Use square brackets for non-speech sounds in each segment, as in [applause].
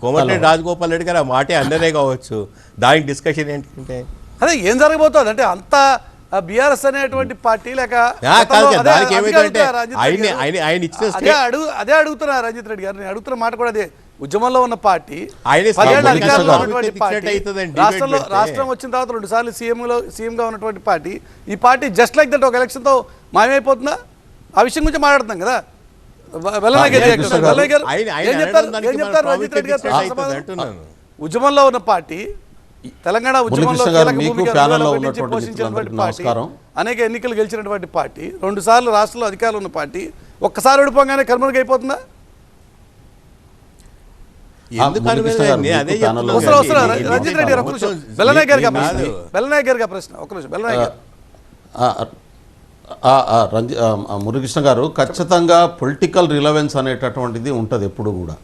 కోమటిరెడ్డి రాజగోపాల్ రెడ్డి గారు ఆ మాటే అన్నదే కావచ్చు. దానికి డిస్కషన్ ఏంటంటే? అదే ఏం జరగబోతోంది? అంటే అంత బీఆర్ఎస్ అనేటువంటి పార్టీ లేక అదే- అడుగుతున్నా రంజిత్ రెడ్డి ఆయన గారు. నేను అడుగుతున్న మాట కూడా అదే. ఉద్యమంలో ఉన్న పార్టీ రాష్ట్రంలో. రాష్ట్రం వచ్చిన తర్వాత రెండు సార్లు సీఎంలో సీఎంగా ఉన్నటువంటి పార్టీ. ఈ పార్టీ జస్ట్ లైక్ దట్ ఒక ఎలక్షన్తో మాయమైపోతుందా? ఆ విషయం గురించి మాట్లాడుతున్నాం కదా. ఉద్యమంలో ఉన్న పార్టీ తెలంగాణ ఉద్యమంలో. అనేక ఎన్నికలు గెలిచినటువంటి పార్టీ రెండు సార్లు రాష్ట్రంలో అధికారులు ఉన్న పార్టీ ఒక్కసారి ఓడిపోగానే కర్మనుగా అయిపోతుందా. రంజిత్ రెడ్డి గారు. ప్రశ్న. బెల్లనాయక్ గారికి ఆ ప్రశ్న. ఒక నిమిషం. బెల్లనాయక్ గారు. రంజి ఆ, గారు ఖచ్చితంగా పొలిటికల్ రిలవెన్స్ అనేటటువంటిది ఉంటుంది ఎప్పుడు కూడా.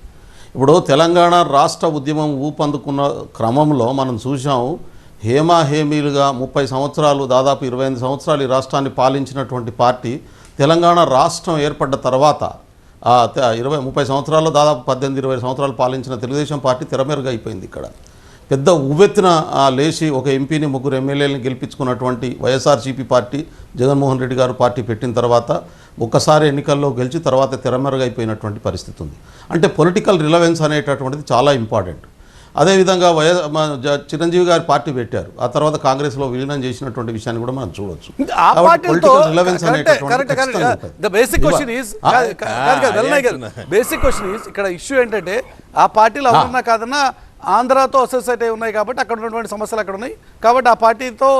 ఇప్పుడు తెలంగాణ రాష్ట్ర ఉద్యమం ఊపందుకున్న క్రమంలో మనం చూసాము హేమా హేమీలుగా ముప్పై సంవత్సరాలు దాదాపు ఇరవై ఐదు సంవత్సరాలు ఈ రాష్ట్రాన్ని పాలించినటువంటి పార్టీ తెలంగాణ రాష్ట్రం ఏర్పడ్డ తర్వాత ఇరవై ముప్పై సంవత్సరాల్లో దాదాపు పద్దెనిమిది ఇరవై సంవత్సరాలు పాలించిన తెలుగుదేశం పార్టీ తెరమేరుగా అయిపోయింది ఇక్కడ. పెద్ద ఉవ్వెత్తున ఆ, లేచి ఒక ఎంపీని ముగ్గురు ఎమ్మెల్యేలను గెలిపించుకున్నటువంటి వైఎస్ఆర్సీపీ పార్టీ జగన్మోహన్ రెడ్డి గారు పార్టీ పెట్టిన తర్వాత ఒక్కసారి ఎన్నికల్లో గెలిచి తర్వాత తెరమెరుగైపోయినటువంటి పరిస్థితి ఉంది. అంటే పొలిటికల్ రిలవెన్స్ అనేటటువంటిది చాలా ఇంపార్టెంట్. అదేవిధంగా వైఎస్ చిరంజీవి గారు పార్టీ పెట్టారు. ఆ తర్వాత కాంగ్రెస్లో విలీనం చేసినటువంటి విషయాన్ని కూడా మనం చూడొచ్చు. బేసిక్ క్వశ్చన్ ఇక్కడ ఇష్యూ ఏంటంటే ఆ పార్టీలు కాదన్నా ఆంధ్రాతో అసోసియేట్ అయి ఉన్నాయి కాబట్టి అక్కడ ఉన్నటువంటి సమస్యలు అక్కడ ఉన్నాయి. కాబట్టి ఆ పార్టీతో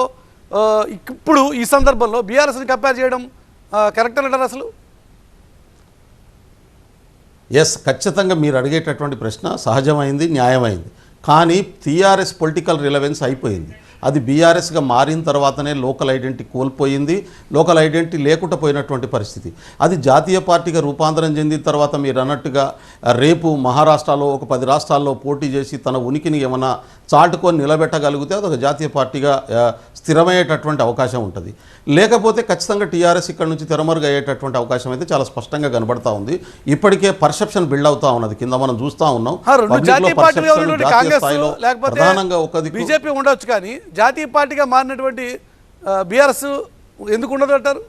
ఇప్పుడు ఈ సందర్భంలో బీఆర్ఎస్ని కంపేర్ చేయడం కరెక్ట్ అంటారు అసలు? ఎస్ ఖచ్చితంగా మీరు అడిగేటటువంటి ప్రశ్న సహజమైంది న్యాయమైంది. కానీ టీఆర్ఎస్ పొలిటికల్ రిలవెన్స్ అయిపోయింది. అది బీఆర్ఎస్గా మారిన తర్వాతనే లోకల్ ఐడెంటిటీ కోల్పోయింది. లోకల్ ఐడెంటిటీ లేకుండా పోయినటువంటి పరిస్థితి. అది జాతీయ పార్టీగా రూపాంతరం చెందిన తర్వాత మీరు అన్నట్టుగా రేపు మహారాష్ట్రలో ఒక పది రాష్ట్రాల్లో పోటీ చేసి తన ఉనికిని ఏమైనా చాటుకొని నిలబెట్టగలిగితే అది ఒక జాతీయ పార్టీగా స్థిరమయ్యేటటువంటి అవకాశం ఉంటుంది. లేకపోతే ఖచ్చితంగా టీఆర్ఎస్ ఇక్కడ నుంచి తెరమరుగు అయ్యేటటువంటి అవకాశం అయితే చాలా స్పష్టంగా కనబడతా ఉంది. ఇప్పటికే పర్సెప్షన్ బిల్డ్ అవుతా ఉన్నది. కింద మనం చూస్తూ ఉన్నాం. ప్రధానంగా ఒక బీజేపీ ఉండొచ్చు కానీ జాతీయ పార్టీగా మారినటువంటి బీఆర్ఎస్ ఎందుకు ఉండదు అంటారు?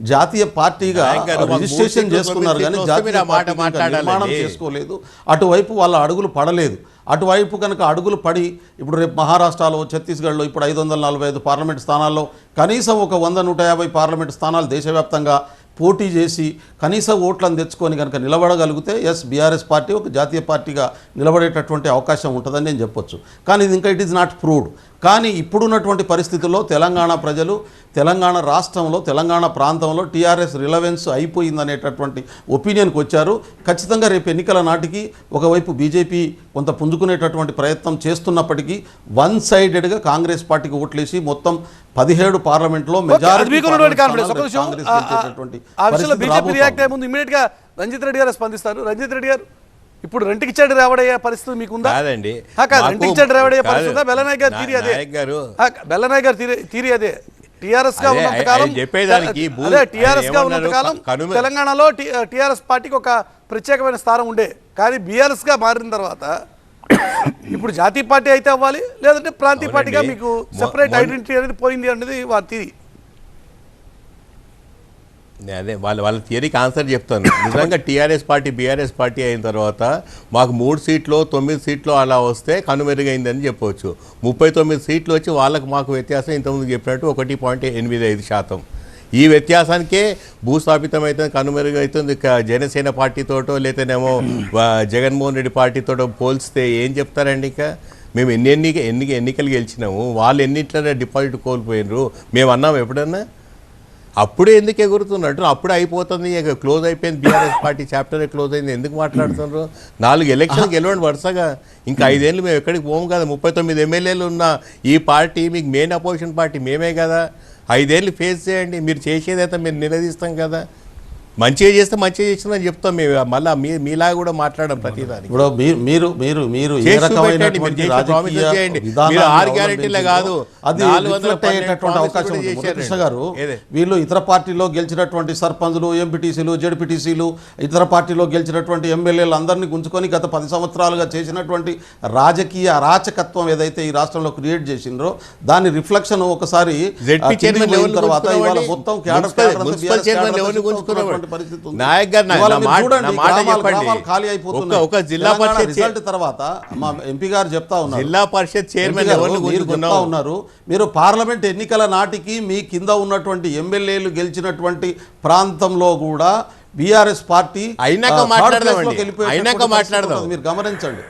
జాతీయ పార్టీగా రిజిస్ట్రేషన్ చేసుకున్నారు కానీ జాతీయ మాట నిర్మాణం. చేసుకోలేదు. అటువైపు వాళ్ళ అడుగులు పడలేదు. అటువైపు కనుక అడుగులు పడి ఇప్పుడు రేపు మహారాష్ట్రలో ఛత్తీస్గఢ్లో ఇప్పుడు ఐదు వందల నలభై ఐదు పార్లమెంట్ స్థానాల్లో కనీసం ఒక వంద నూట యాభై పార్లమెంట్ స్థానాలు దేశవ్యాప్తంగా పోటీ చేసి కనీస ఓట్లను తెచ్చుకొని కనుక నిలబడగలిగితే ఎస్ బీఆర్ఎస్ పార్టీ ఒక జాతీయ పార్టీగా నిలబడేటటువంటి అవకాశం ఉంటుందని నేను చెప్పొచ్చు. కానీ ఇది ఇంకా ఇట్ ఈజ్ నాట్ ప్రూవ్డ్ కానీ ఇప్పుడున్నటువంటి పరిస్థితుల్లో తెలంగాణ ప్రజలు తెలంగాణ రాష్ట్రంలో తెలంగాణ ప్రాంతంలో టీఆర్ఎస్ రిలవెన్స్ అయిపోయిందనేటటువంటి ఒపీనియన్కి వచ్చారు. ఖచ్చితంగా రేపు ఎన్నికల నాటికి ఒకవైపు బీజేపీ కొంత పుంజుకునేటటువంటి ప్రయత్నం చేస్తున్నప్పటికీ వన్ సైడెడ్గా కాంగ్రెస్ పార్టీకి ఓట్లేసి మొత్తం పదిహేడు పార్లమెంట్లో మెజారిటీ రంజిత్ రెడ్డి గారు స్పందిస్తారు. రంజిత్ రెడ్డి గారు ఇప్పుడు రెంటికి చెడు రావడయ్యే పరిస్థితి మీకు ఉందా కాదండి. కాదు రెంటికి చెడు రావడయ్యే. పరిస్థితి ఉందా బెల్లనాయక్ గారు తీరి అదే గారు. ఆ, బెల్లనాయక్ గారు తీరి తీరి అదే టిఆర్ఎస్గా ఉన్నంత ఆయన కాలం చెప్పేదానికి భూ- అదే టిఆర్ఎస్గా ఉన్నంత? కాలం తెలంగాణలో టిఆర్ఎస్ పార్టీకి ఒక ప్రత్యేకమైన స్థానం ఉండే కానీ బీఆర్ఎస్గా మారిన తర్వాత [coughs] ఇప్పుడు జాతీయ పార్టీ అయితే అవ్వాలి లేదంటే ప్రాంతీయ పార్టీగా. మీకు సెపరేట్ ఐడెంటిటీ అనేది పోయింది అనేది వారి తీరి అదే వాళ్ళ వాళ్ళ థియరీకి ఆన్సర్ చెప్తాను. నిజంగా టీఆర్ఎస్ పార్టీ బీఆర్ఎస్ పార్టీ అయిన తర్వాత మాకు మూడు సీట్లు తొమ్మిది సీట్లు అలా వస్తే కనుమెరుగైందని చెప్పవచ్చు ముప్పై తొమ్మిది సీట్లు వచ్చి వాళ్ళకు మాకు వ్యత్యాసం ఇంతకుముందు చెప్పినట్టు ఒకటి పాయింట్ ఎనిమిది ఐదు శాతం. ఈ వ్యత్యాసానికే భూస్థాపితం అవుతుంది కనుమెరుగవుతుంది జనసేన పార్టీతోటో లేకపోతేనేమో జగన్మోహన్ రెడ్డి పార్టీతోటో పోల్స్తే ఏం చెప్తారండి ఇక? మేము ఎన్ని ఎన్ని ఎన్ని ఎన్నికలు గెలిచినాము? వాళ్ళు ఎన్నిట్లనే డిపాజిట్ కోల్పోయినరు? మేము అన్నాం ఎప్పుడన్నా? అప్పుడే ఎందుకు ఎగురుతున్నట్టు అప్పుడే అయిపోతుంది ఇక క్లోజ్ అయిపోయింది బీఆర్ఎస్ పార్టీ చాప్టర్ క్లోజ్ అయింది ఎందుకు మాట్లాడుతున్నారు? నాలుగు ఎలక్షన్ గెలవండి వరుసగా. ఇంకా ఐదేళ్ళు మేము ఎక్కడికి పోము కదా ముప్పై తొమ్మిది ఎమ్మెల్యేలు ఉన్న ఈ పార్టీ మీకు మెయిన్ అపోజిషన్ పార్టీ మేమే కదా. ఐదేళ్ళు ఫేస్ చేయండి మీరు చేసేదైతే మేము నిలదీస్తాం కదా. మంచిగా చేస్తే మంచిగా చేసిందని చెప్తాం మేము మళ్ళీ మీ మీలాగా కూడా మాట్లాడడం ప్రతిదానికి ఇప్పుడు మీరు మీరు మీరు ఏ రకమైనటువంటి రాజకీయ ఆరు గ్యారెంటీలే కాదు, అది అవకాశం చేశారు. గారు? వీళ్ళు ఇతర పార్టీలో గెలిచినటువంటి సర్పంచులు ఎంపీటీసీలు జడ్పీటీసీలు ఇతర పార్టీలో గెలిచినటువంటి ఎమ్మెల్యేలు అందరినీ గుంజుకొని గత పది సంవత్సరాలుగా చేసినటువంటి రాజకీయ అరాచకత్వం ఏదైతే ఈ రాష్ట్రంలో క్రియేట్ చేసిండ్రో దాని రిఫ్లెక్షన్ ఒకసారి తర్వాత ఇవాళ? మొత్తం చూస్తున్నటువంటి పరిస్థితి ఉంది. నాయక్ గారు చూడండి, ఖాళీ అయిపోతున్నాయి. ఒక- జిల్లా పరిషత్ రిజల్ట్ తర్వాత మా ఎంపీ గారు చెప్తా ఉన్నారు. జిల్లా పరిషత్ చైర్మన్ మీరు చెప్తా ఉన్నారు. మీరు పార్లమెంట్ ఎన్నికల నాటికి మీ కింద ఉన్నటువంటి ఎమ్మెల్యేలు గెలిచినటువంటి ప్రాంతంలో కూడా బీఆర్ఎస్ పార్టీ అయినాక వెళ్ళిపోయేటటువంటి అయినాక మాట్లాడదాం. మీరు గమనించండి.